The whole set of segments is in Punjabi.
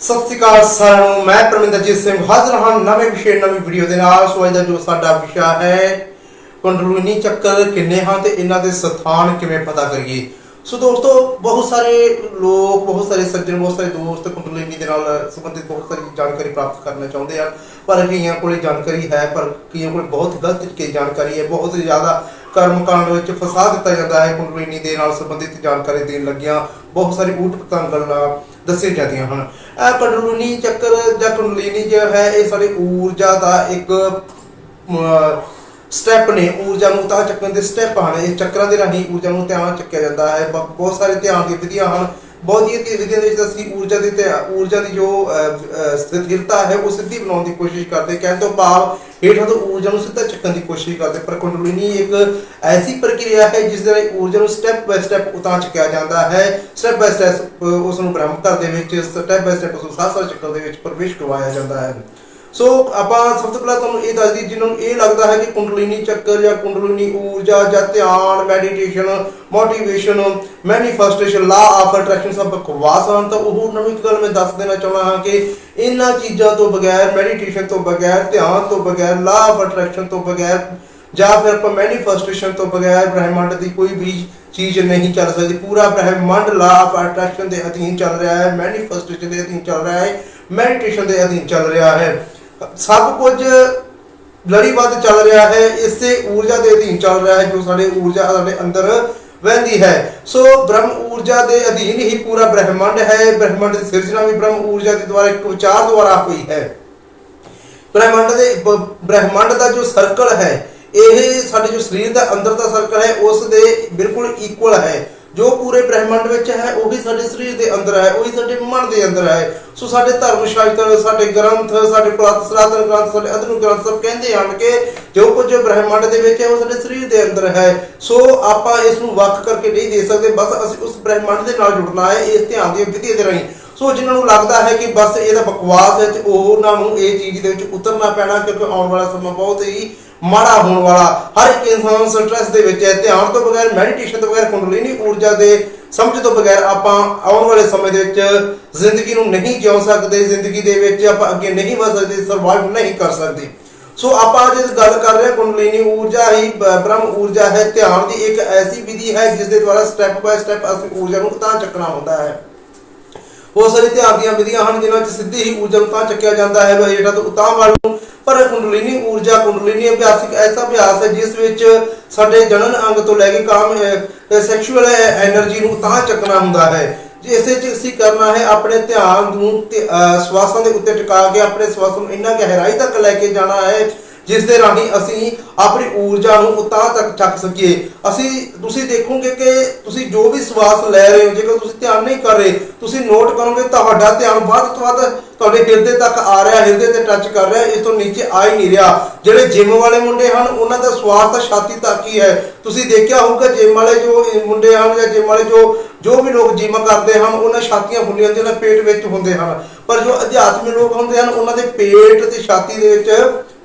ਸਤਿ ਸ਼੍ਰੀ ਅਕਾਲ ਸਾਰਿਆਂ ਨੂੰ, ਮੈਂ ਪਰਮਿੰਦਰਜੀਤ ਸਿੰਘ ਹਾਜ਼ਰ ਹਾਂ ਨਵੇਂ ਵਿਸ਼ੇ, ਨਵੀਂ ਵੀਡੀਓ ਦੇ ਨਾਲ। ਸੋ ਅੱਜ ਦਾ ਜੋ ਸਾਡਾ ਵਿਸ਼ਾ ਹੈ ਕੁੰਡਲੂਨੀ ਚੱਕਰ ਕਿੰਨੇ ਹਨ ਤੇ ਇਹਨਾਂ ਦੇ ਸਥਾਨ ਕਿਵੇਂ ਪਤਾ ਕਰੀਏ? ਸੋ ਦੋਸਤੋ, ਬਹੁਤ ਸਾਰੇ ਲੋਕ, ਬਹੁਤ ਸਾਰੇ ਸੱਜਣ, ਬਹੁਤ ਸਾਰੇ ਦੋਸਤ ਕੁੰਡਲੂਨੀ ਦੇ ਨਾਲ ਸੰਬੰਧਿਤ ਬਹੁਤ ਸਾਰੀ ਜਾਣਕਾਰੀ ਪ੍ਰਾਪਤ ਕਰਨਾ ਚਾਹੁੰਦੇ ਹਨ ਪਰ ਕਈਆਂ ਕੋਲੇ ਜਾਣਕਾਰੀ ਹੈ, ਪਰ ਕਈਆਂ ਕੋਲੇ ਬਹੁਤ ਗਲਤ ਤਰੀਕੇ ਦੀ ਜਾਣਕਾਰੀ ਹੈ। ਬਹੁਤ ਜ਼ਿਆਦਾ ਕਰਮਕਾਂਡ ਵਿੱਚ ਫਸਾ ਦਿੱਤਾ ਜਾਂਦਾ ਹੈ ਕੁੰਡਲੀਨੀ ਦੇ ਨਾਲ ਸੰਬੰਧਿਤ ਜਾਣਕਾਰੀ ਦੇਣ ਲੱਗਿਆਂ। ਬਹੁਤ ਸਾਰੀ ਊਟ ਪਤੰਗ ਗੱਲਾਂ ਦੱਸੀਆਂ ਜਾਂਦੀਆਂ ਹਨ। ਇਹ ਕੁੰਡਲੀਨੀ ਚੱਕਰ ਜਾਂ ਕੁੰਡਲੀਨੀ ਜੋ ਹੈ, ਇਹ ਸਾਡੀ ਊਰਜਾ ਦਾ ਇੱਕ ਸਟੈਪ ਨੇ। ਊਰਜਾ ਨੂੰ ਤਾਂ ਚੱਕਣ ਦੇ ਸਟੈਪ ਹਨ। ਇਹ ਚੱਕਰਾਂ ਦੇ ਰਾਹੀਂ ਊਰਜਾ ਨੂੰ ਧਿਆਨ ਚੱਕਿਆ ਜਾਂਦਾ ਹੈ। ਬ- ਬਹੁਤ ਸਾਰੇ ਧਿਆਨ ਦੀ ਵਿਧੀਆਂ ਹਨ। ਬਹੁਤ ਹੀ ਵਿਧੀਆਂ ਦੇ ਵਿੱਚ ਅਸੀਂ ਊਰਜਾ ਦੀ ਧਿਆ- ਊਰਜਾ ਦੀ ਜੋ ਸਥਿਰਤਾ ਹੈ, ਉਹ ਸਿੱਧੀ ਬਣਾਉਣ ਦੀ ਕੋਸ਼ਿਸ਼ ਕਰਦੇ। ਕਹਿਣ ਤੋਂ ਭਾਵ ਹੇਠਾਂ ਤੋਂ ਊਰਜਾ ਨੂੰ ਸਿੱਧਾ ਚੱਕਣ ਦੀ ਕੋਸ਼ਿਸ਼ ਕਰਦੇ। ਪਰ ਕੁੰਡਲਿਨੀ ਇੱਕ ਐਸੀ ਪ੍ਰਕਿਰਿਆ ਹੈ, ਜਿਸ ਦੇ ਊਰਜਾ ਨੂੰ ਸਟੈਪ ਬਾਈ ਸਟੈਪ ਉਤਾਂ ਚੱਕਿਆ ਜਾਂਦਾ ਹੈ। ਸਟੈਪ ਬਾਈ ਸਟੈਪ ਉਸ ਨੂੰ ਬ੍ਰਹਮ ਘਰ ਦੇ ਵਿੱਚ ਸਟੈਪ ਬਾਈ ਸਟੈਪ ਉਸ ਨੂੰ ਸਾਹ ਚੱਕਰ ਦੇ ਵਿੱਚ ਪ੍ਰਵੇਸ਼ ਕਰਵਾਇਆ ਜਾਂਦਾ ਹੈ। ਸੋ ਆਪਾਂ ਸਭ ਤੋਂ ਪਹਿਲਾਂ ਤੁਹਾਨੂੰ ਇਹ ਦੱਸ ਦਈਏ ਜਿਨ੍ਹਾਂ ਨੂੰ ਇਹ ਲੱਗਦਾ ਹੈ ਕਿ ਕੁੰਡਲਿਨੀ ਚੱਕਰ ਜਾਂ ਕੁੰਡਲਿਨੀ ਊਰਜਾ ਜਾਂ ਧਿਆਨ meditation motivation manifestation law of attraction ਸਭ ਬਕਵਾਸ ਹਨ, ਤਾਂ ਉਹ ਨੂੰ ਇੱਕ ਗੱਲ ਮੈਂ ਦੱਸ ਦੇਣਾ ਚਾਹੁੰਦਾ ਹਾਂ ਕਿ ਇਹਨਾਂ ਚੀਜ਼ਾਂ ਤੋਂ ਬਗੈਰ ਮੈਡੀਟੇਸ਼ਨ ਤੋਂ ਬਗੈਰ, ਧਿਆਨ ਤੋਂ ਬਗੈਰ ਲਾ ਆਫ ਅਟਰੈਕਸ਼ਨ ਤੋਂ ਬਗੈਰ, ਜਾਂ ਫਿਰ ਆਪਾਂ ਮੈਨੀਫੈਸਟੇਸ਼ਨ ਤੋਂ ਬਗੈਰ ਬ੍ਰਹਿਮੰਡ ਦੀ ਕੋਈ ਵੀ ਚੀਜ਼ ਨਹੀਂ ਚੱਲ ਸਕਦੀ। ਪੂਰਾ ਬ੍ਰਹਿਮੰਡ ਲਾ ਆਫ ਅਟਰੈਕਸ਼ਨ ਦੇ ਅਧੀਨ ਚੱਲ ਰਿਹਾ ਹੈ ਮੈਨੀਫੈਸਟੇਸ਼ਨ ਦੇ ਅਧੀਨ ਚੱਲ ਰਿਹਾ ਹੈ ਮੈਡੀਟੇਸ਼ਨ ਦੇ ਅਧੀਨ ਚੱਲ ਰਿਹਾ ਹੈ। ਸਭ ਕੁਝ ਲੜੀਬੱਧ ਚੱਲ ਰਿਹਾ ਹੈ, ਇਸੇ ਊਰਜਾ ਦੇ ਅਧੀਨ ਚੱਲ ਰਿਹਾ ਹੈ ਜੋ ਸਾਡੇ ਊਰਜਾ ਸਾਡੇ ਅੰਦਰ ਵਹਿੰਦੀ ਹੈ। ਸੋ ਬ੍ਰਹਮ ਊਰਜਾ ਦੇ ਅਧੀਨ ਹੀ ਪੂਰਾ ਬ੍ਰਹਿਮੰਡ ਹੈ, ਬ੍ਰਹਿਮੰਡ ਦੀ ਸਿਰਜਣਾ ਵੀ ਬ੍ਰਹਮ ਊਰਜਾ ਦੇ ਦੁਆਰਾ ਇੱਕ ਵਿਚਾਰ ਦੁਆਰਾ ਹੋਈ ਹੈ। ਬ੍ਰਹਿਮੰਡ ਦੇ ਬ੍ਰਹਿਮੰਡ ਦਾ ਜੋ ਸਰਕਲ ਹੈ, ਇਹ ਸਾਡੇ ਜੋ ਸਰੀਰ ਦਾ ਅੰਦਰ ਦਾ ਸਰਕਲ ਹੈ, ਉਸ ਦੇ ਬਿਲਕੁਲ ਇਕੁਅਲ ਹੈ। ਜੋ ਪੂਰੇ ਬ੍ਰਹਿਮੰਡ ਵਿੱਚ ਹੈ, ਉਹੀ ਸਾਡੇ ਸਰੀਰ ਦੇ ਅੰਦਰ ਹੈ, ਉਹੀ ਸਾਡੇ ਮਨ ਦੇ ਅੰਦਰ ਹੈ। ਸੋ ਸਾਡੇ ਧਰਮ ਸ਼ਾਸਤਰ, ਸਾਡੇ ਗ੍ਰੰਥ, ਸਾਡੇ ਪੁਰਾਤਨ ਸਨਾਤਨ ਗ੍ਰੰਥ, ਸਾਡੇ ਅਧਰੁ ਗ੍ਰੰਥ ਸਭ ਕਹਿੰਦੇ ਹਨ ਕਿ ਜੋ ਕੁਝ ਬ੍ਰਹਿਮੰਡ ਦੇ ਵਿੱਚ ਹੈ, ਉਹ ਸਾਡੇ ਸਰੀਰ ਦੇ ਅੰਦਰ ਹੈ। ਸੋ ਆਪਾਂ ਇਸ ਨੂੰ ਵੱਖ ਕਰਕੇ ਨਹੀਂ ਦੇ ਸਕਦੇ, ਬਸ ਅਸੀਂ ਉਸ ਬ੍ਰਹਿਮੰਡ ਦੇ ਨਾਲ ਜੁੜਨਾ ਹੈ, ਇਸ ਧਿਆਨ ਦੀ ਵਿਧੀ ਦੇ ਰਾਹੀਂ। ਸੋ ਜਿਨ੍ਹਾਂ ਨੂੰ ਲੱਗਦਾ ਹੈ ਕਿ ਬਸ ਇਹਦਾ ਬਕਵਾਸ ਹੈ ਤੇ ਉਹਨਾਂ ਨੂੰ ਇਹ ਚੀਜ਼ ਦੇ ਵਿੱਚ ਉਤਰਨਾ ਪੈਣਾ ਕਿਉਂਕਿ ਆਉਣ ਵਾਲਾ ਸਮਾਂ ਬਹੁਤ ਹੀ ਮਾੜਾ ਹੋਣ ਵਾਲਾ। ਹਰ ਇੱਕ ਇਨਸਾਨ ਸਟ੍ਰੈਸ ਦੇ ਵਿੱਚ ਹੈ। ਧਿਆਨ ਤੋਂ ਬਗੈਰ ਮੈਡੀਟੇਸ਼ਨ ਤੋਂ ਬਗੈਰ ਕੁੰਡਲਿਨੀ ਊਰਜਾ ਦੇ ਸਮਝ ਤੋਂ ਬਗੈਰ ਆਪਾਂ ਆਉਣ ਵਾਲੇ ਸਮੇਂ ਦੇ ਵਿੱਚ ਜ਼ਿੰਦਗੀ ਨੂੰ ਨਹੀਂ ਜਿਉ ਸਕਦੇ। ਜ਼ਿੰਦਗੀ ਦੇ ਵਿੱਚ ਆਪਾਂ ਅੱਗੇ ਨਹੀਂ ਵਧ ਸਕਦੇ ਸਰਵਾਈਵ ਨਹੀਂ ਕਰ ਸਕਦੇ। ਸੋ ਆਪਾਂ ਅੱਜ ਗੱਲ ਕਰ ਰਹੇ ਹਾਂ, ਕੁੰਡਲਿਨੀ ਊਰਜਾ ਹੀ ਬ੍ਰਹਮ ਊਰਜਾ ਹੈ। ਧਿਆਨ ਦੀ ਇੱਕ ਐਸੀ ਵਿਧੀ ਹੈ ਜਿਸ ਦੇ ਦੁਆਰਾ ਸਟੈਪ ਬਾਈ ਸਟੈਪ ਅਸੀਂ ਊਰਜਾ ਨੂੰ ਤਾਂ ਚੱਕਣਾ ਹੁੰਦਾ ਹੈ। ਬਹੁਤ ਸਾਰੇ ਧਿਆਨ ਦੀਆਂ ਵਿਧੀਆਂ ਹਨ, ਜਿਨ੍ਹਾਂ ਵਿੱਚ ਸਿੱਧੀ ਹੀ ਊਰਜਾ ਨੂੰ ਤਾਂ ਚੱਕਿਆ ਜਾਂਦਾ ਹੈ ਬਜੇਟਾ ਤੋਂ ਉਤਾਂ ਵੱਲ ਨੂੰ, ਪਰ ਕੁੰਡਲਿਨੀ ਊਰਜਾ, ਕੁੰਡਲਿਨੀ ਅਭਿਆਸ ਇੱਕ ਐਸਾ ਅਭਿਆਸ ਹੈ, ਜਿਸ ਵਿੱਚ ਸਾਡੇ ਜਨਨ ਅੰਗ ਤੋਂ ਲੈ ਕੇ ਕਾਮ ਸੈਕਸ਼ੂਅਲ એનર્ਜੀ ਨੂੰ ਤਾਂ ਚੱਕਣਾ ਹੁੰਦਾ ਹੈ। ਇਸੇ ਚ ਅਸੀਂ ਕਰਨਾ ਹੈ, ਆਪਣੇ ਧਿਆਨ ਨੂੰ ਸਵਾਸਾਂ ਦੇ ਉੱਤੇ ਟਿਕਾ ਕੇ ਆਪਣੇ ਸਵਾਸ ਨੂੰ ਇੰਨਾ ਗਹਿਰਾਈ ਤੱਕ ਲੈ ਕੇ ਜਾਣਾ ਹੈ ਜਿਸ ਦੇ ਰਾਹੀਂ ਅਸੀਂ ਆਪਣੀ ਊਰਜਾ ਨੂੰ ਉਤਾਂ ਤੱਕ ਚੱਕ ਸਕੀਏ। ਅਸੀਂ, ਤੁਸੀਂ ਦੇਖੋਗੇ ਕਿ ਤੁਸੀਂ ਜੋ ਵੀ ਸਵਾਸ ਲੈ ਰਹੇ ਹੋ, ਜੇਕਰ ਤੁਸੀਂ ਧਿਆਨ ਨਹੀਂ ਕਰ ਰਹੇ, ਤੁਸੀਂ ਨੋਟ ਕਰੋਗੇ, ਤੁਹਾਡਾ ਧਿਆਨ ਵੱਧ ਤੋਂ ਵੱਧ ਤੁਹਾਡੇ ਹਿਰਦੇ ਤੱਕ ਆ ਰਿਹਾ, ਹਿਰਦੇ ਤੇ ਟੱਚ ਕਰ ਰਿਹਾ, ਇਸ ਤੋਂ ਨੀਚੇ ਆ ਹੀ ਨਹੀਂ ਰਿਹਾ। ਜਿਹੜੇ ਜਿਮ ਵਾਲੇ ਮੁੰਡੇ ਹਨ, ਉਹਨਾਂ ਦਾ ਸਵਾਸ ਤਾਂ ਛਾਤੀ ਤੱਕ ਹੀ ਹੈ। ਤੁਸੀਂ ਦੇਖਿਆ ਹੋਊਗਾ ਜਿਮ ਵਾਲੇ ਜੋ ਮੁੰਡੇ ਹਨ ਜਾਂ ਜਿਮ ਵਾਲੇ ਜੋ ਜੋ ਵੀ ਲੋਕ ਜਿਮ ਕਰਦੇ ਹਨ, ਉਹਨਾਂ ਛਾਤੀਆਂ ਫੁੱਲੀਆਂ ਹੁੰਦੀਆਂ ਨੇ ਪੇਟ ਵਿੱਚ ਹੁੰਦੇ ਹਨ। ਪਰ ਜੋ ਅਧਿਆਤਮਿਕ ਲੋਕ ਹੁੰਦੇ ਹਨ, ਉਹਨਾਂ ਦੇ ਪੇਟ ਤੇ ਛਾਤੀ ਦੇ ਵਿੱਚ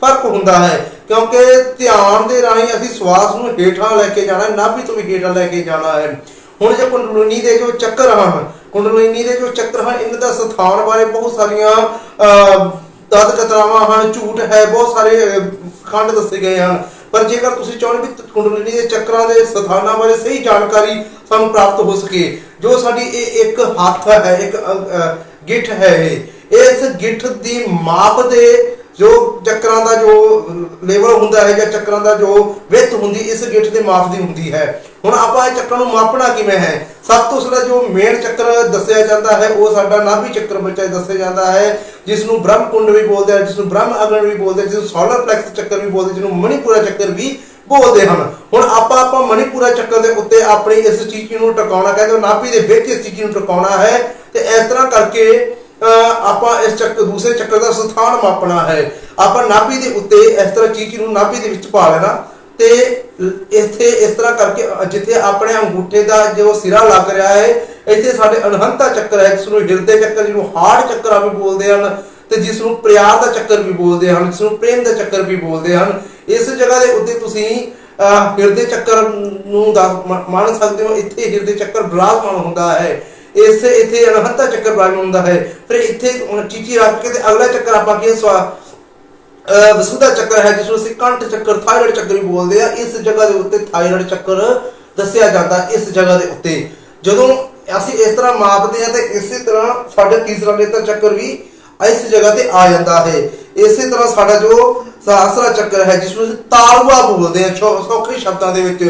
ਫ਼ਰਕ ਹੁੰਦਾ ਹੈ, ਕਿਉਂਕਿ ਧਿਆਨ ਦੇ ਰਾਹੀਂ ਅਸੀਂ ਸਵਾਸ ਨੂੰ ਹੇਠਾਂ ਲੈ ਕੇ ਜਾਣਾ, ਨਾਭੀ ਤੋਂ ਵੀ ਹੇਠਾਂ ਲੈ ਕੇ ਜਾਣਾ ਹੈ। ਹੁਣ ਜੇ ਕੁੰਡਲਿਨੀ ਦੇ ਜੋ ਚੱਕਰ ਹਨ, ਕੁੰਡਲਿਨੀ ਦੇ ਜੋ ਚੱਕਰ ਹਨ, ਇਹਨਾਂ ਦਾ ਸਥਾਨ ਬਾਰੇ ਬਹੁਤ ਸਾਰੀਆਂ ਤਦ ਕਤਰਾਵਾਂ ਹਨ, ਝੂਠ ਹੈ, ਬਹੁਤ ਸਾਰੇ ਖੰਡ ਦੱਸੇ ਗਏ ਹਨ। ਪਰ ਜੇਕਰ ਤੁਸੀਂ ਚਾਹੁੰਦੇ ਵੀ ਕੁੰਡਲਿਨੀ ਦੇ ਚੱਕਰਾਂ ਦੇ ਸਥਾਨਾਂ ਬਾਰੇ ਸਹੀ ਜਾਣਕਾਰੀ ਸਾਨੂੰ ਪ੍ਰਾਪਤ ਹੋ ਸਕੇ, ਜੋ ਸਾਡੀ ਇਹ ਇੱਕ ਹੱਥ ਹੈ, ਇੱਕ ਗਿੱਠ ਹੈ ਇਹ, ਇਸ ਗਿੱਠ ਦੀ ਮਾਪ ਦੇ ਜੋ ਚੱਕਰਾਂ ਦਾ ਜੋ ਲੈਵਲ ਹੁੰਦਾ ਹੈ ਜਾਂ ਚੱਕਰਾਂ ਦਾ ਜੋ ਵਿੱਥ ਹੁੰਦੀ, ਇਸ ਗਿੱਠ ਦੇ ਮਾਪ ਦੀ ਹੁੰਦੀ ਹੈ। ਹੁਣ ਆਪਾਂ ਇਹ ਚੱਕਰਾਂ ਨੂੰ ਮਾਪਣਾ ਕਿਵੇਂ ਹੈ? ਸਭ ਤੋਂ ਪਹਿਲਾਂ ਜੋ ਮੇਨ ਚੱਕਰ ਦੱਸਿਆ ਜਾਂਦਾ ਹੈ, ਉਹ ਸਾਡਾ ਨਾਭੀ ਚੱਕਰ ਵਿੱਚ ਦੱਸਿਆ ਜਾਂਦਾ ਹੈ ਜਿਸ ਨੂੰ ਬ੍ਰਹਮ ਕੁੰਡ ਵੀ ਬੋਲਦੇ ਹਨ ਜਿਸ ਨੂੰ ਬ੍ਰਹਮ ਅਗਨ ਵੀ ਬੋਲਦੇ ਹਨ ਜਿਸ ਨੂੰ ਸੋਲਰ ਪਲੈਕਸ ਚੱਕਰ ਵੀ ਬੋਲਦੇ ਜਿਹਨੂੰ ਮਣੀਪੁਰਾ ਚੱਕਰ ਵੀ ਬੋਲਦੇ ਹਨ। ਹੁਣ ਆਪਾਂ ਆਪਾਂ ਮਣੀਪੁਰਾ ਚੱਕਰ ਦੇ ਉੱਤੇ ਆਪਣੀ ਇਸ ਚੀਜ਼ ਨੂੰ ਟਿਕਾਉਣਾ ਕਹਿੰਦੇ ਨਾਭੀ ਦੇ ਵਿੱਚ ਇਸ ਚੀਜ਼ ਨੂੰ ਟਿਕਾਉਣਾ ਹੈ। ਤੇ ਇਸ ਤਰ੍ਹਾਂ ਕਰਕੇ ਆਪਾਂ ਇਸ ਚੱਕਰ ਦੂਸਰੇ ਚੱਕਰ ਦਾ ਸਥਾਨ ਮਾਪਣਾ ਹੈ। ਆਪਾਂ ਨਾਭੀ ਦੇ ਉੱਤੇ ਇਸ ਤਰ੍ਹਾਂ ਚੀਜ਼ ਨੂੰ ਨਾਭੀ ਦੇ ਵਿੱਚ ਪਾ ਲੈਣਾ ਤੇ ਇੱਥੇ ਇਸ ਤਰ੍ਹਾਂ ਕਰਕੇ ਜਿੱਥੇ ਆਪਣੇ ਅੰਗੂਠੇ ਦਾ ਜੋ ਸਿਰਾ ਲੱਗ ਰਿਹਾ ਹੈ ਇੱਥੇ ਸਾਡੇ ਅਨਹੰਤਾ ਚੱਕਰ ਹੈ ਜਿਸ ਨੂੰ ਹਿਰਦੇ ਚੱਕਰ ਜਿਹਨੂੰ ਹਾਰਟ ਚੱਕਰ ਵੀ ਬੋਲਦੇ ਹਨ ਤੇ ਜਿਸ ਨੂੰ ਪਿਆਰ ਦਾ ਚੱਕਰ ਵੀ ਬੋਲਦੇ ਹਨ ਜਿਸ ਨੂੰ ਪ੍ਰੇਮ ਦਾ ਚੱਕਰ ਵੀ ਬੋਲਦੇ ਹਨ। ਇਸ ਜਗ੍ਹਾ ਦੇ ਉੱਤੇ ਤੁਸੀਂ ਅਹ, ਹਿਰਦੇ ਚੱਕਰ ਨੂੰ ਦਾ ਮੰਨ ਸਕਦੇ ਹੋ ਇੱਥੇ ਹਿਰਦੇ ਚੱਕਰ ਵਿਰਾਜਮਾਨ ਹੁੰਦਾ ਹੈ। ਇਸ ਇੱਥੇ ਅਨਹੰਤਾ ਚੱਕਰ ਬਣ ਹੁੰਦਾ ਹੈ। ਫਿਰ ਇੱਥੇ ਚੀਚੀ ਰੱਖ ਕੇ ਤੇ ਅਗਲਾ ਚੱਕਰ ਆਪਾਂ ਕੀ ਸਵਾ ਵਸੂਦਾ ਚੱਕਰ ਹੈ, ਜਿਸ ਨੂੰ ਅਸੀਂ ਕੰਠ ਚੱਕਰ, ਥਾਇਰਾਇਡ ਚੱਕਰ ਵੀ ਬੋਲਦੇ ਆ। ਇਸ ਜਗ੍ਹਾ ਦੇ ਉੱਤੇ ਥਾਇਰਾਇਡ ਚੱਕਰ ਦੱਸਿਆ ਜਾਂਦਾ ਇਸ ਜਗ੍ਹਾ ਦੇ ਉੱਤੇ। ਜਦੋਂ ਅਸੀਂ ਇਸ ਤਰ੍ਹਾਂ ਮਾਪਦੇ ਹਾਂ ਤੇ ਇਸੇ ਤਰ੍ਹਾਂ ਸਾਡਾ ਤੀਸਰਾ ਨੇਤਰ ਚੱਕਰ ਵੀ ਇਸ ਜਗ੍ਹਾ ਤੇ ਆ ਜਾਂਦਾ ਹੈ। ਇਸੇ ਤਰ੍ਹਾਂ ਸਾਡਾ ਜੋ ਸਹਸਰਾ ਚੱਕਰ ਹੈ, ਜਿਸ ਨੂੰ ਅਸੀਂ ਤਾਲਵਾ ਬੋਲਦੇ ਹਾਂ ਸੌਖੇ ਸ਼ਬਦਾਂ ਦੇ ਵਿੱਚ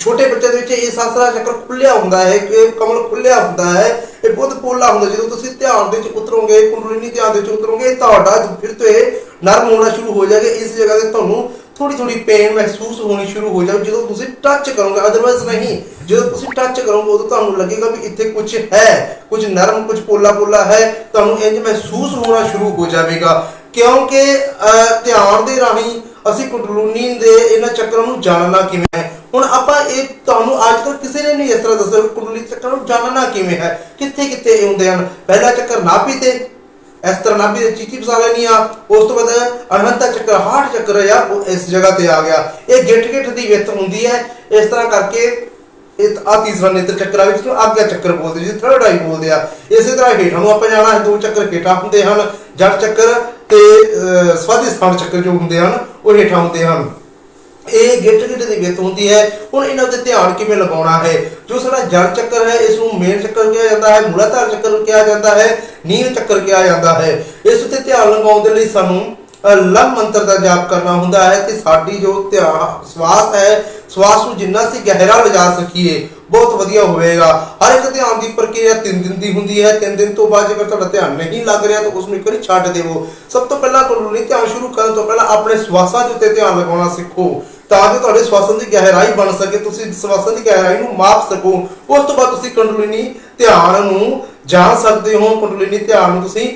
ਛੋਟੇ ਬੱਚੇ ਦੇ ਵਿੱਚ ਇਹ ਸਹਸਰਾ ਚੱਕਰ ਖੁੱਲਿਆ ਹੁੰਦਾ ਹੈ ਕਿ ਕਮਲ ਖੁੱਲਿਆ ਹੁੰਦਾ ਹੈ, ਇਹ ਬਹੁਤ ਪੋਲਾ ਹੁੰਦਾ ਜਦੋਂ ਤੁਸੀਂ ਧਿਆਨ ਦੇ ਵਿੱਚ ਉਤਰੋਗੇ, ਕੁੰਡਲਿਨੀ ਧਿਆਨ ਦੇ ਵਿੱਚ ਉਤਰੋਗੇ, ਤੁਹਾਡਾ ਫਿਰ ਤੋਂ ਇਹ ਨਰਮ ਹੋਣਾ ਸ਼ੁਰੂ ਹੋ ਜਾਏਗਾ। ਇਸ ਜਗ੍ਹਾ ਤੇ ਤੁਹਾਨੂੰ ਥੋੜੀ ਥੋੜੀ ਪੇਨ ਮਹਿਸੂਸ ਹੋਣੀ ਸ਼ੁਰੂ ਹੋ ਜਾਵੇ ਜਦੋਂ ਤੁਸੀਂ ਟੱਚ ਕਰੋਗੇ ਅਦਰਵਾਇਜ਼ ਨਹੀਂ। ਜਦੋਂ ਤੁਸੀਂ ਟੱਚ ਕਰੋਗੇ, ਉਦੋਂ ਤੁਹਾਨੂੰ ਲੱਗੇਗਾ ਵੀ ਇੱਥੇ ਕੁਝ ਹੈ ਕੁਝ ਨਰਮ ਕੁਝ ਪੋਲਾ ਪੋਲਾ ਹੈ। ਤੁਹਾਨੂੰ ਇੰਜ ਮਹਿਸੂਸ ਹੋਣਾ ਸ਼ੁਰੂ ਹੋ ਜਾਵੇਗਾ। ਕਿਉਂਕਿ ਧਿਆਨ ਦੇ ਰਾਹੀਂ ਅਸੀਂ ਕੁੰਡਲੂਨੀ ਦੇ ਇਹਨਾਂ ਚੱਕਰਾਂ ਨੂੰ ਜਾਣਨਾ ਕਿਵੇਂ ਹੈ। ਹੁਣ ਆਪਾਂ ਇਹ ਤੁਹਾਨੂੰ ਅੱਜ ਤੱਕ ਕਿਸੇ ਨੇ ਨਹੀਂ ਇਸ ਤਰ੍ਹਾਂ ਦੱਸਿਆ ਵੀ ਕੁੰਡਲੀ ਚੱਕਰਾਂ ਨੂੰ ਜਾਣਨਾ ਕਿਵੇਂ ਹੈ, ਕਿੱਥੇ ਕਿੱਥੇ ਇਹ ਹੁੰਦੇ ਹਨ। ਪਹਿਲਾ ਚੱਕਰ ਨਾਭੀ ਤੇ ਇਸ ਤਰ੍ਹਾਂ ਨਾਭੀ ਦੇ ਚੀਚੀ ਫਸਾ ਲੈਣੀ ਆ ਉਸ ਤੋਂ ਬਾਅਦ ਅਨਹੰਤਾ ਚੱਕਰ, ਹਾਰਟ ਚੱਕਰ ਆ, ਉਹ ਇਸ ਜਗ੍ਹਾ ਤੇ ਆ ਗਿਆ। ਇਹ ਗਿੱਠ ਗਿੱਠ ਦੀ ਵਿੱਥ ਹੁੰਦੀ ਹੈ। ਇਸ ਤਰ੍ਹਾਂ ਕਰਕੇ ਇਹ ਆ ਤੀਸਰਾ ਨੇਤਰ ਚੱਕਰ ਆ ਵਿੱਚ ਨੂੰ ਆਗਿਆ ਚੱਕਰ ਬੋਲਦੇ ਜੀ ਥਰਡ ਆਈ ਬੋਲਦੇ ਆ। ਇਸੇ ਤਰ੍ਹਾਂ ਹੇਠਾਂ ਨੂੰ ਆਪਾਂ ਜਾਣਾ ਹੈ, ਦੋ ਚੱਕਰ ਹੇਠਾਂ ਹੁੰਦੇ ਹਨ। ਜੜ ਚੱਕਰ ਤੇ ਸਵਾਦੀ ਸਥਾਨ ਚੱਕਰ ਜੋ ਹੁੰਦੇ ਹਨ, ਉਹ ਹੇਠਾਂ ਹੁੰਦੇ ਹਨ। ਇਹ ਗਿੱਟ ਗਿੱਟ ਦੀ ਵਿੱਤ ਹੁੰਦੀ ਹੈ। ਹੁਣ ਇਹਨਾਂ ਉੱਤੇ ਧਿਆਨ ਕਿਵੇਂ ਲਗਾਉਣਾ ਹੈ? ਜੋ ਸਾਡਾ ਜਲ ਚੱਕਰ ਹੈ ਇਸ ਨੂੰ ਮੇਨ ਚੱਕਰ ਕਿਹਾ ਜਾਂਦਾ ਹੈ ਮੂਲਾਧਾਰ ਚੱਕਰ ਕਿਹਾ ਜਾਂਦਾ ਹੈ ਨੀਲ ਚੱਕਰ ਕਿਹਾ ਜਾਂਦਾ ਹੈ। ਇਸ ਉੱਤੇ ਧਿਆਨ ਲਗਾਉਣ ਦੇ ਲਈ ਸਾਨੂੰ ਅ, ਮੰਤਰ ਦਾ ਜਾਪ ਕਰਨਾ ਹੁੰਦਾ ਹੈ ਤੇ ਸਾਡੀ ਜੋ ਧਿਆਨ ਸਵਾਸ ਹੈ ਸਵਾਸ ਨੂੰ ਜਿੰਨਾ ਅਸੀਂ ਗਹਿਰਾ ਲਿਜਾ ਸਕੀਏ ਬਹੁਤ ਵਧੀਆ ਹੋਵੇਗਾ। ਹਰ ਇੱਕ ਧਿਆਨ ਦੀ ਪ੍ਰਕਿਰਿਆ 3 ਦਿਨ ਦੀ ਹੁੰਦੀ ਹੈ। 3 ਦਿਨ ਤੋਂ ਬਾਅਦ ਜੇਕਰ ਤੁਹਾਡਾ ਧਿਆਨ ਨਹੀਂ ਲੱਗ ਰਿਹਾ ਤਾਂ ਉਸ ਨੂੰ ਇੱਕ ਵਾਰੀ ਛੱਡ ਦੇਵੋ। ਸਭ ਤੋਂ ਪਹਿਲਾਂ ਕੁੰਡਲੀ ਧਿਆਨ ਸ਼ੁਰੂ ਕਰਨ ਤੋਂ ਪਹਿਲਾਂ ਆਪਣੇ ਸਵਾਸਾਂ ਦੇ ਉੱਤੇ ਧਿਆਨ ਲਗਾਉਣਾ ਸਿੱਖੋ। ਤਾਂ ਜੋ ਤੁਹਾਡੇ ਸਵਾਸਾਂ ਦੀ ਗਹਿਰਾਈ ਬਣ ਸਕੇ ਤੁਸੀਂ ਸਵਾਸਾਂ ਦੀ ਗਹਿਰਾਈ ਨੂੰ ਮਾਪ ਸਕੋ। ਉਸ ਤੋਂ ਬਾਅਦ ਤੁਸੀਂ ਕੁੰਡਲਿਨੀ ਧਿਆਨ ਨੂੰ ਜਾਣ ਸਕਦੇ ਹੋ ਕੁੰਡਲਿਨੀ ਧਿਆਨ ਨੂੰ ਤੁਸੀਂ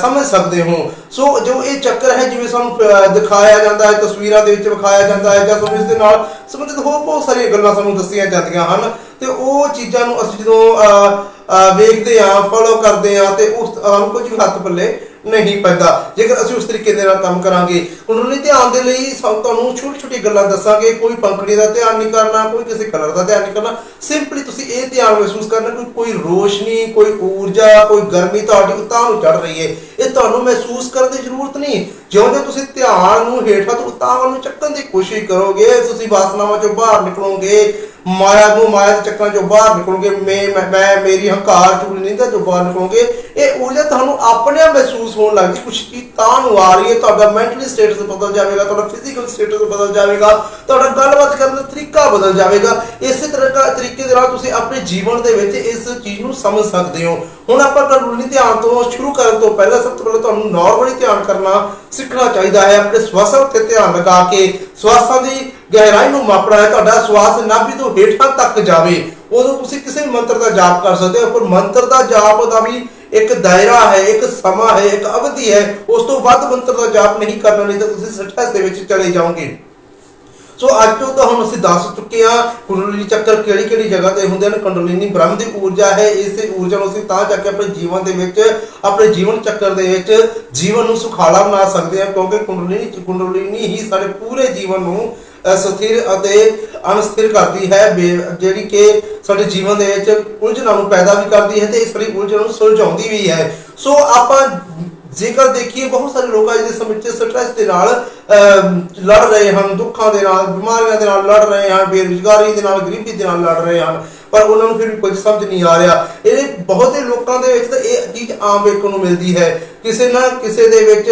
ਸਮਝ ਸਕਦੇ ਹੋ। ਸੋ ਜੋ ਇਹ ਚੱਕਰ ਹੈ ਜਿਵੇਂ ਸਾਨੂੰ ਦਿਖਾਇਆ ਜਾਂਦਾ ਹੈ ਤਸਵੀਰਾਂ ਦੇ ਵਿੱਚ ਵਿਖਾਇਆ ਜਾਂਦਾ ਹੈ ਜਾਂ ਸਾਨੂੰ ਇਸ ਦੇ ਨਾਲ ਸੰਬੰਧਿਤ ਹੋਰ ਬਹੁਤ ਸਾਰੀਆਂ ਗੱਲਾਂ ਸਾਨੂੰ ਦੱਸੀਆਂ ਜਾਂਦੀਆਂ ਹਨ ਤੇ ਉਹ ਚੀਜ਼ਾਂ ਨੂੰ ਅਸੀਂ ਜਦੋਂ ਅਹ, ਵੇਖਦੇ ਹਾਂ ਫੋਲੋ ਕਰਦੇ ਹਾਂ ਤੇ ਉਸ ਸਾਨੂੰ ਕੁਝ ਵੀ ਹੱਥ ਪੱਲੇ ਨਹੀਂ ਪੈਂਦਾ। ਜੇਕਰ ਅਸੀਂ ਉਸ ਤਰੀਕੇ ਦੇ ਨਾਲ ਕੰਮ ਕਰਾਂਗੇ ਕੁੰਡਲੀ ਧਿਆਨ ਦੇ ਲਈ ਸਭ ਤੁਹਾਨੂੰ ਛੋਟੀ ਛੋਟੀ ਗੱਲਾਂ ਦੱਸਾਂਗੇ। ਕੋਈ ਪੰਖੜੀ ਦਾ ਧਿਆਨ ਨਹੀਂ ਕਰਨਾ, ਕੋਈ ਕਿਸੇ ਕਲਰ ਦਾ ਧਿਆਨ ਨਹੀਂ ਕਰਨਾ। ਸਿੰਪਲੀ ਤੁਸੀਂ ਇਹ ਧਿਆਨ ਮਹਿਸੂਸ ਕਰਨਾ ਕਿ ਕੋਈ ਰੋਸ਼ਨੀ, ਕੋਈ ਊਰਜਾ, ਕੋਈ ਗਰਮੀ ਤੁਹਾਡੀ ਉਤਾਂ ਨੂੰ ਚੜ ਰਹੀ ਹੈ। ਇਹ ਤੁਹਾਨੂੰ ਮਹਿਸੂਸ ਕਰਨ ਦੀ ਜ਼ਰੂਰਤ ਨਹੀਂ। ਜਿਉਂ-ਜਿਉਂ ਤੁਸੀਂ ਧਿਆਨ ਨੂੰ ਹੇਠਾਂ ਤੋਂ ਉਤਾਂ ਨੂੰ ਚੱਕਣ ਦੀ ਕੋਸ਼ਿਸ਼ ਕਰੋਗੇ, ਤੁਸੀਂ ਵਾਸਨਾਵਾਂ ਚੋਂ ਬਾਹਰ ਨਿਕਲੋਗੇ ਮਾਇਆ ਨੂੰ ਮਾਇਆ ਦੇ ਚੱਕਰਾਂ ਚੋਂ ਬਾਹਰ ਨਿਕਲੋਗੇ ਮੈਂ, ਮੈਂ- ਮੇਰੀ ਹੰਕਾਰ ਚੁਗਲੀ ਨਹੀਂ ਤਾਂ ਜੋ ਬਾਹਰ ਨਿਕਲੋਗੇ ਇਹ ਊਰਜਾ ਤੁਹਾਨੂੰ ਆਪਣੇ ਆਪ ਮਹਿਸੂਸ ਹੋਣ ਲੱਗਦੀ ਕੁਛ ਚੀਜ਼ ਤਾਂ ਨੂੰ ਆ ਰਹੀ ਹੈ, ਤੁਹਾਡਾ ਮੈਂਟਲੀ ਸਟੇਟਸ ਬਦਲ ਜਾਵੇਗਾ, ਤੁਹਾਡਾ ਫਿਜ਼ੀਕਲ ਸਟੇਟਸ ਬਦਲ ਜਾਵੇਗਾ, ਤੁਹਾਡਾ ਗੱਲਬਾਤ ਕਰਨ ਦਾ ਤਰੀਕਾ ਬਦਲ ਜਾਵੇਗਾ। ਇਸੇ ਤਰ੍ਹਾਂ ਦਾ ਤਰੀਕੇ ਦੇ ਨਾਲ ਤੁਸੀਂ ਆਪਣੇ ਜੀਵਨ ਦੇ ਵਿੱਚ ਇਸ ਚੀਜ਼ ਨੂੰ ਸਮਝ ਸਕਦੇ ਹੋ। ਹੁਣ ਆਪਾਂ ਕਾਨੂੰਨੀ ਧਿਆਨ ਤੋਂ ਸ਼ੁਰੂ ਕਰਨ ਤੋਂ ਪਹਿਲਾਂ ਸਭ ਤੋਂ ਪਹਿਲਾਂ ਤੁਹਾਨੂੰ ਨਾਰਮਲੀ ਧਿਆਨ ਕਰਨਾ, ਸਿੱਖਣਾ ਚਾਹੀਦਾ ਹੈ, ਆਪਣੇ ਸਵਾਸਾਂ ਉੱਤੇ ਧਿਆਨ ਲਗਾ ਕੇ, ਸਵਾਸਾਂ ਦੀ ਗਹਿਰਾਈ ਨੂੰ ਮਾਪਣਾ ਹੈ, ਤੁਹਾਡਾ ਸਵਾਸ ਨਾਭੀ ਤੋਂ ਹੇਠਾਂ ਤੱਕ ਜਾਵੇ, ਉਦੋਂ ਤੁਸੀਂ ਕਿਸੇ ਮੰਤਰ ਦਾ ਜਾਪ ਕਰ ਸਕਦੇ ਹੋ, ਪਰ ਮੰਤਰ ਦਾ ਜਾਪ ਦਾ ਵੀ ਇੱਕ ਦਾਇਰਾ ਹੈ, ਇੱਕ ਸਮਾਂ ਹੈ, ਇੱਕ ਅਵਧੀ ਹੈ, ਉਸ ਤੋਂ ਵੱਧ ਮੰਤਰ ਦਾ ਜਾਪ ਨਹੀਂ ਕਰਨਾ, ਨਹੀਂ ਤਾਂ ਤੁਸੀਂ ਸੱਠਾਸ ਦੇ ਵਿੱਚ ਚਲੇ ਜਾਓਗੇ। ਸੋ ਅੱਜ ਤੋਂ ਤਾਂ ਹੁਣ ਅਸੀਂ ਦੱਸ ਚੁੱਕੇ ਹਾਂ ਕੁੰਡਲਿਨੀ ਚੱਕਰ ਕਿਹੜੀ ਕਿਹੜੀ ਜਗ੍ਹਾ ਤੇ ਹੁੰਦੇ ਹਨ? ਕੁੰਡਲਿਨੀ ਬ੍ਰਹਮ ਦੀ ਊਰਜਾ ਹੈ, ਇਸੇ ਊਰਜਾ ਨੂੰ ਅਸੀਂ ਤਾਂ ਜਾ ਕੇ ਆਪਣੇ ਜੀਵਨ ਦੇ ਵਿੱਚ, ਆਪਣੇ ਜੀਵਨ ਚੱਕਰ ਦੇ ਵਿੱਚ ਜੀਵਨ ਨੂੰ ਸੁਖਾਲਾ ਬਣਾ ਸਕਦੇ ਹਾਂ, ਕਿਉਂਕਿ ਕੁੰਡਲਿਨੀ ਕੁੰਡਲਿਨੀ ਹੀ ਸਾਡੇ ਪੂਰੇ ਜੀਵਨ ਨੂੰ ਸਥਿਰ ਅਤੇ ਅਨਸਥਿਰ ਕਰਦੀ ਹੈ ਜਿਹੜੀ ਕਿ ਸਾਡੇ ਜੀਵਨ ਦੇ ਵਿੱਚ ਉਲਝਣਾਂ ਨੂੰ ਪੈਦਾ ਵੀ ਕਰਦੀ ਹੈ ਤੇ ਇਸ ਲਈ ਉਲਝਣਾਂ ਨੂੰ ਸੁਲਝਾਉਂਦੀ ਵੀ ਹੈ। ਸੋ ਆਪਾਂ ਜੇਕਰ ਦੇਖੀਏ ਬਹੁਤ ਸਾਰੇ ਲੋਕ ਅੱਜ ਦੇ ਸਮੇਂ ਵਿੱਚ ਸਟ੍ਰੈਸ ਦੇ ਨਾਲ ਅਮ, ਲੜ ਰਹੇ ਹਨ ਦੁੱਖਾਂ ਦੇ ਨਾਲ ਬਿਮਾਰੀਆਂ ਦੇ ਨਾਲ ਲੜ ਰਹੇ ਹਨ ਬੇਰੁਜ਼ਗਾਰੀ ਦੇ ਨਾਲ ਗਰੀਬੀ ਦੇ ਨਾਲ ਲੜ ਰਹੇ ਹਨ ਪਰ ਉਹਨਾਂ ਨੂੰ ਫਿਰ ਵੀ ਕੁਝ ਸਮਝ ਨਹੀਂ ਆ ਰਿਹਾ। ਇਹ ਬਹੁਤ ਲੋਕਾਂ ਦੇ ਵਿੱਚ ਤਾਂ ਇਹ ਚੀਜ਼ ਆਮ ਵੇਖਣ ਨੂੰ ਮਿਲਦੀ ਹੈ। ਕਿਸੇ ਨਾ ਕਿਸੇ ਦੇ ਵਿੱਚ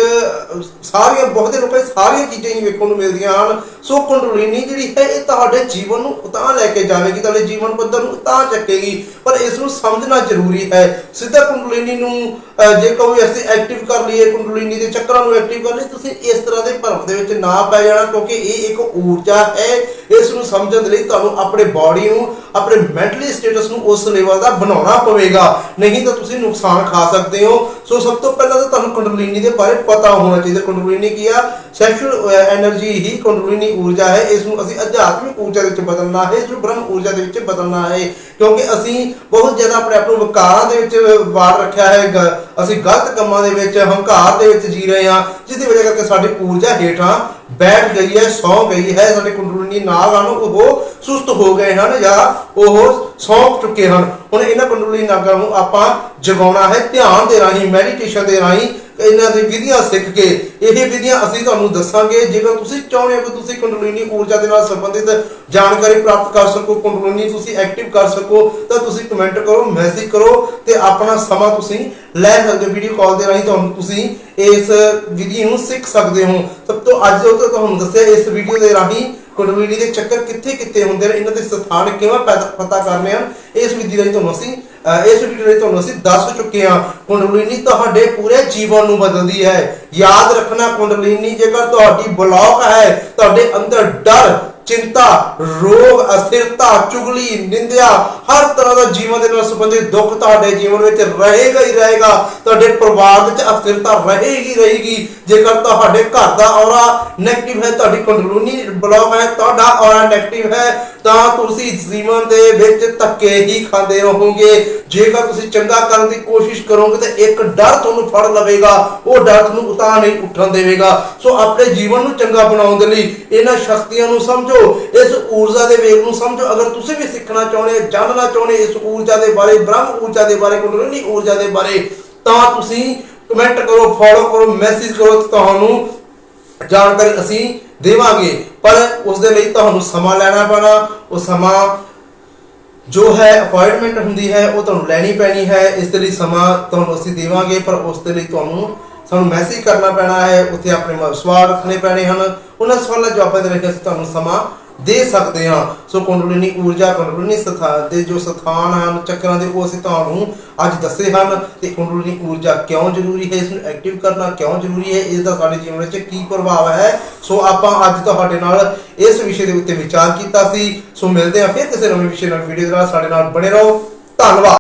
ਸਾਰੀਆਂ, ਬਹੁਤੇ ਲੋਕਾਂ ਸਾਰੀਆਂ ਚੀਜ਼ਾਂ ਹੀ ਵੇਖਣ ਨੂੰ ਮਿਲਦੀਆਂ ਹਨ। ਸੋ ਕੁੰਡਲਿਨੀ ਜਿਹੜੀ ਹੈ, ਇਹ ਤੁਹਾਡੇ ਜੀਵਨ ਨੂੰ ਉਤਾਂ ਲੈ ਕੇ ਜਾਵੇਗੀ, ਤੁਹਾਡੇ ਜੀਵਨ ਪੱਧਰ ਨੂੰ ਉਤਾਂ ਚੱਕੇਗੀ। ਪਰ ਇਸ ਨੂੰ ਸਮਝਣਾ ਜ਼ਰੂਰੀ ਹੈ। ਸਿੱਧਾ ਕੁੰਡਲਿਨੀ ਨੂੰ ਜੇ ਕੋਈ ਅਸੀਂ ਐਕਟਿਵ ਕਰ ਲਈਏ, ਕੁੰਡਲੀਨੀ ਦੇ ਚੱਕਰਾਂ ਨੂੰ ਐਕਟਿਵ ਕਰ ਲਈਏ, ਤੁਸੀਂ ਇਸ ਤਰ੍ਹਾਂ ਦੇ ਭਰਮ ਦੇ ਵਿੱਚ ਨਾ ਪੈ ਜਾਣਾ, ਕਿਉਂਕਿ ਇਹ ਇੱਕ ਊਰਜਾ ਹੈ। ਇਸ ਨੂੰ ਸਮਝਣ ਦੇ ਲਈ ਤੁਹਾਨੂੰ ਆਪਣੇ ਬਾਡੀ ਨੂੰ ਆਪਣੇ ਮੈਂਟਲੀ ਸਟੇਟਸ ਨੂੰ ਉਸ ਲੈਵਲ ਦਾ ਬਣਾਉਣਾ ਪਵੇਗਾ। ਨਹੀਂ ਤਾਂ ਤੁਸੀਂ ਨੁਕਸਾਨ ਖਾ ਸਕਦੇ ਹੋ। ਸੋ ਸਭ ਤੋਂ ਪਹਿਲਾਂ ਤਾਂ ਤੁਹਾਨੂੰ ਕੁੰਡਲਿਨੀ ਦੇ ਬਾਰੇ ਪਤਾ ਹੋਣਾ ਚਾਹੀਦਾ। ਕੁੰਡਲਿਨੀ ਕੀ ਆ? ਸੈਕਸ਼ੂਅਲ એનર્ਜੀ ਹੀ ਕੁੰਡਲਿਨੀ ਊਰਜਾ ਹੈ। ਇਸ ਨੂੰ ਅਸੀਂ ਅਧਿਆਤਮਿਕ ਊਰਜਾ ਦੇ ਵਿੱਚ ਬਦਲਣਾ ਹੈ। ਇਸ ਨੂੰ ਬ੍ਰਹਮ ਊਰਜਾ ਦੇ ਵਿੱਚ ਬਦਲਣਾ ਹੈ। ਕਿਉਂਕਿ ਅਸੀਂ ਬਹੁਤ ਜ਼ਿਆਦਾ ਆਪਣੇ ਆਪ ਨੂੰ ਵਿਕਾਰਾਂ ਦੇ ਵਿੱਚ ਵਾਰ ਰੱਖਿਆ ਹੈ। ਅਸੀਂ ਗਲਤ ਕੰਮਾਂ ਦੇ ਵਿੱਚ, ਹੰਕਾਰ ਦੇ ਵਿੱਚ ਜੀ ਰਹੇ ਹਾਂ। ਜਿਹਦੇ ਵਜ੍ਹਾ ਕਰਕੇ ਸਾਡੀ ਊਰਜਾ ਹੇਠਾਂ ਬੈਠ ਗਈ ਹੈ, ਸੌ ਗਈ ਹੈ, ਸਾਡੇ ਕੁੰਡਲਨੀ ਨਾਗ ਹਨ, ਉਹ ਸੁਸਤ ਹੋ ਗਏ ਹਨ ਜਾਂ ਉਹ ਸੌਂਕ ਚੁੱਕੇ ਹਨ। ਹੁਣ ਇਹਨਾਂ ਕੁੰਡਲਨੀ ਨਾਗਾਂ ਨੂੰ ਆਪਾਂ ਜਗਾਉਣਾ ਹੈ, ਧਿਆਨ ਦੇ ਰਾਹੀਂ ਮੈਡੀਟੇਸ਼ਨ ਦੇ ਰਾਹੀਂ ਇਹਨਾਂ ਦੀ ਵਿਧੀਆਂ ਸਿੱਖ ਕੇ, ਇਹ ਵਿਧੀਆਂ ਅਸੀਂ ਤੁਹਾਨੂੰ ਦੱਸਾਂਗੇ। ਜੇਕਰ ਤੁਸੀਂ ਚਾਹੁੰਦੇ ਹੋ ਕਿ ਤੁਸੀਂ ਕੁੰਡਲਿਨੀ ਊਰਜਾ ਦੇ ਨਾਲ ਸੰਬੰਧਿਤ ਜਾਣਕਾਰੀ ਪ੍ਰਾਪਤ ਕਰ ਸਕੋ, ਕੁੰਡਲਿਨੀ ਤੁਸੀਂ ਐਕਟਿਵ ਕਰ ਸਕੋ, ਤਾਂ ਤੁਸੀਂ ਕਮੈਂਟ ਕਰੋ ਮੈਸੇਜ ਕਰੋ ਤੇ ਆਪਣਾ ਸਮਾਂ ਤੁਸੀਂ ਲੈ ਸਕਦੇ ਹੋ ਵੀਡੀਓ ਕਾਲ ਦੇ ਰਾਹੀਂ ਤੁਹਾਨੂੰ ਤੁਸੀਂ ਇਸ ਵਿਧੀ ਨੂੰ ਸਿੱਖ ਸਕਦੇ ਹੋ। ਸਭ ਤੋਂ ਅੱਜ ਉਹ ਤੁਹਾਨੂੰ ਦੱਸਿਆ, ਇਸ ਵੀਡੀਓ ਦੇ ਰਾਹੀਂ ਕੁੰਡਲਿਨੀ ਦੇ ਚੱਕਰ ਕਿੱਥੇ ਕਿੱਥੇ ਹੁੰਦੇ ਨੇ, ਇਹਨਾਂ ਦੇ ਸਥਾਨ ਕਿਵੇਂ ਪੈਦਾ- ਪਤਾ ਕਰਨੇ ਹਨ ਇਸ ਵਿਧੀ ਰਾਹੀਂ ਤੁਹਾਨੂੰ ਅਸੀਂ ਇਸ ਵੀਡੀਓ ਰਾਹੀਂ ਤੁਹਾਨੂੰ ਅਸੀਂ ਦੱਸ ਚੁੱਕੇ ਹਾਂ, ਕੁੰਡਲਿਨੀ ਤੁਹਾਡੇ ਪੂਰੇ ਜੀਵਨ ਨੂੰ ਬਦਲਦੀ ਹੈ। ਯਾਦ ਰੱਖਣਾ ਕੁੰਡਲਿਨੀ, ਜੇਕਰ ਤੁਹਾਡੀ ਬਲੌਕ ਹੈ, ਤੁਹਾਡੇ ਅੰਦਰ ਡਰ ਚਿੰਤਾ, ਰੋਗ, ਅਸਥਿਰਤਾ, ਚੁਗਲੀ, ਨਿੰਦਿਆ, ਹਰ ਤਰ੍ਹਾਂ ਦਾ ਜੀਵਨ ਦੇ ਨਾਲ ਸੰਬੰਧਿਤ ਦੁੱਖ ਤੁਹਾਡੇ ਜੀਵਨ ਵਿੱਚ ਰਹੇਗਾ ਹੀ ਰਹੇਗਾ। ਤੁਹਾਡੇ ਪਰਿਵਾਰ ਵਿੱਚ ਅਸਥਿਰਤਾ ਰਹੇਗੀ ਰਹੇਗੀ। ਜੇਕਰ ਤੁਹਾਡੇ ਘਰ ਦਾ ਔਰਾ ਨੈਗੇਟਿਵ ਹੈ, ਤੁਹਾਡੀ ਕੰਟਰੋਨੀ ਬਲੌਕ ਹੈ, ਤੁਹਾਡਾ ਔਰਾ ਨੈਗੇਟਿਵ ਹੈ, ਤਾਂ ਤੁਸੀਂ ਜੀਵਨ ਦੇ ਵਿੱਚ ਧੱਕੇ ਹੀ ਖਾਂਦੇ ਰਹੋਗੇ। ਜੇਕਰ ਤੁਸੀਂ ਚੰਗਾ ਕਰਨ ਦੀ ਕੋਸ਼ਿਸ਼ ਕਰੋਗੇ, ਤਾਂ ਇੱਕ ਡਰ ਤੁਹਾਨੂੰ ਫੜ ਲਵੇਗਾ। ਉਹ ਡਰ ਤੁਹਾਨੂੰ ਉਤਾਂ ਨਹੀਂ ਉੱਠਣ ਦੇਵੇਗਾ। ਸੋ ਆਪਣੇ ਜੀਵਨ ਨੂੰ ਚੰਗਾ ਬਣਾਉਣ ਦੇ ਲਈ ਇਹਨਾਂ ਸ਼ਕਤੀਆਂ ਨੂੰ ਸਮਝੋ। ਇਸ ਊਰਜਾ ਦੇ ਵੇਗ ਨੂੰ ਸਮਝੋ। ਅਗਰ ਤੁਸੀਂ ਵੀ ਸਿੱਖਣਾ ਚਾਹੁੰਦੇ ਜਾਣਨਾ ਚਾਹੁੰਦੇ ਇਸ ਊਰਜਾ ਦੇ ਬਾਰੇ, ਬ੍ਰਹਮ ਊਰਜਾ ਦੇ ਬਾਰੇ ਕੁੰਡਲਿਨੀ ਊਰਜਾ ਦੇ ਬਾਰੇ, ਤਾਂ ਤੁਸੀਂ ਕਮੈਂਟ ਕਰੋ ਫੋਲੋ ਕਰੋ ਮੈਸੇਜ ਕਰੋ ਤੁਹਾਨੂੰ ਜਾਣਕਾਰੀ ਅਸੀਂ ਦੇਵਾਂਗੇ। ਪਰ ਉਸ ਦੇ ਲਈ ਤੁਹਾਨੂੰ ਸਮਾਂ ਲੈਣਾ ਪੈਣਾ। ਉਹ ਸਮਾਂ ਜੋ ਹੈ ਅਪਾਇੰਟਮੈਂਟ ਹੁੰਦੀ ਹੈ, ਉਹ ਤੁਹਾਨੂੰ ਲੈਣੀ ਪੈਣੀ ਹੈ। ਇਸ ਦੇ ਲਈ ਸਮਾਂ ਤੁਹਾਨੂੰ ਅਸੀਂ ਦੇਵਾਂਗੇ, ਪਰ ਉਸ ਦੇ ਲਈ ਤੁਹਾਨੂੰ ਸਾਨੂੰ ਮੈਸੇਜ ਕਰਨਾ ਪੈਣਾ ਹੈ। ਉੱਥੇ ਆਪਣੇ ਮ- ਸਵਾਲ ਰੱਖਣੇ ਪੈਣੇ ਹਨ। ਉਹਨਾਂ ਸਵਾਲਾਂ ਜਵਾਬਾਂ ਦੇ ਵਿੱਚ ਅਸੀਂ ਤੁਹਾਨੂੰ ਸਮਾਂ ਦੇ ਸਕਦੇ ਹਾਂ। ਸੋ ਕੁੰਡਲਿਨੀ ਊਰਜਾ, ਕੁੰਡਲਿਨੀ ਸਥਾਨ ਦੇ ਜੋ ਸਥਾਨ ਹਨ, ਚੱਕਰਾਂ ਦੇ ਉਹ ਅਸੀਂ ਤੁਹਾਨੂੰ ਅੱਜ ਦੱਸੇ ਹਨ। ਤੇ ਕੁੰਡਲਿਨੀ ਊਰਜਾ ਕਿਉਂ ਜ਼ਰੂਰੀ ਹੈ? ਇਸ ਨੂੰ ਐਕਟਿਵ ਕਰਨਾ ਕਿਉਂ ਜ਼ਰੂਰੀ ਹੈ? ਇਸ ਦਾ ਸਾਡੇ ਜੀਵਨ ਵਿੱਚ ਕੀ ਪ੍ਰਭਾਵ ਹੈ? ਸੋ ਆਪਾਂ ਅੱਜ ਤੁਹਾਡੇ ਨਾਲ ਇਸ ਵਿਸ਼ੇ ਦੇ ਉੱਤੇ ਵਿਚਾਰ ਕੀਤਾ ਸੀ। ਸੋ ਮਿਲਦੇ ਹਾਂ ਫਿਰ ਕਿਸੇ ਨਵੇਂ ਵਿਸ਼ੇ ਨਾਲ ਵੀਡੀਓ ਦੇ ਨਾਲ। ਸਾਡੇ ਨਾਲ ਬਣੇ ਰਹੋ। ਧੰਨਵਾਦ।